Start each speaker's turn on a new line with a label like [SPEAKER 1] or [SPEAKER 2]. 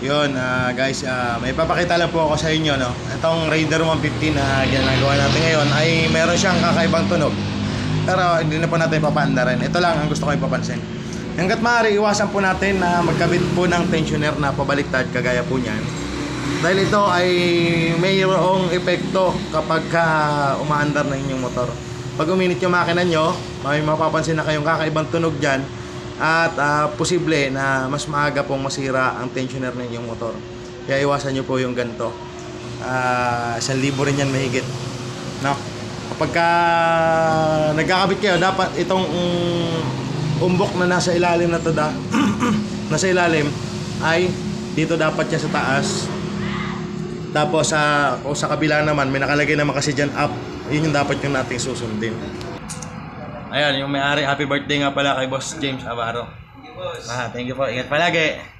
[SPEAKER 1] Yun, ah, guys, ah, may papakita lang po ako sa inyo, no? Itong Raider 150 na ginagawa natin ngayon ay meron siyang kakaibang tunog. Pero hindi na po natin papaandarin. Ito lang ang gusto ko ipapansin. Hanggat maaari, iwasan po natin na magkabit po ng tensioner na pabaliktad kagaya po niyan. Dahil ito ay mayroong epekto kapag ka umaandar na inyong motor. Pag uminit yung makina nyo, may mapapansin na kayong kakaibang tunog dyan at ah, posible na mas maaga pong masira ang tensioner ng inyong motor. Kaya iwasan nyo po yung ganito. Ah, isang libo rin yan mahigit. No? Kapag ka nagkakabit kayo, dapat itong um, umbok na nasa ilalim na to da, nasa ilalim ay dito dapat siya sa taas tapos sa o sa kabila naman may nakalagay naman kasi diyan up. Yun yung dapat yung nating susundin. Ayan, yung may-ari happy birthday nga pala kay Boss James Avaro. Ah, thank you po. Ingat palagi.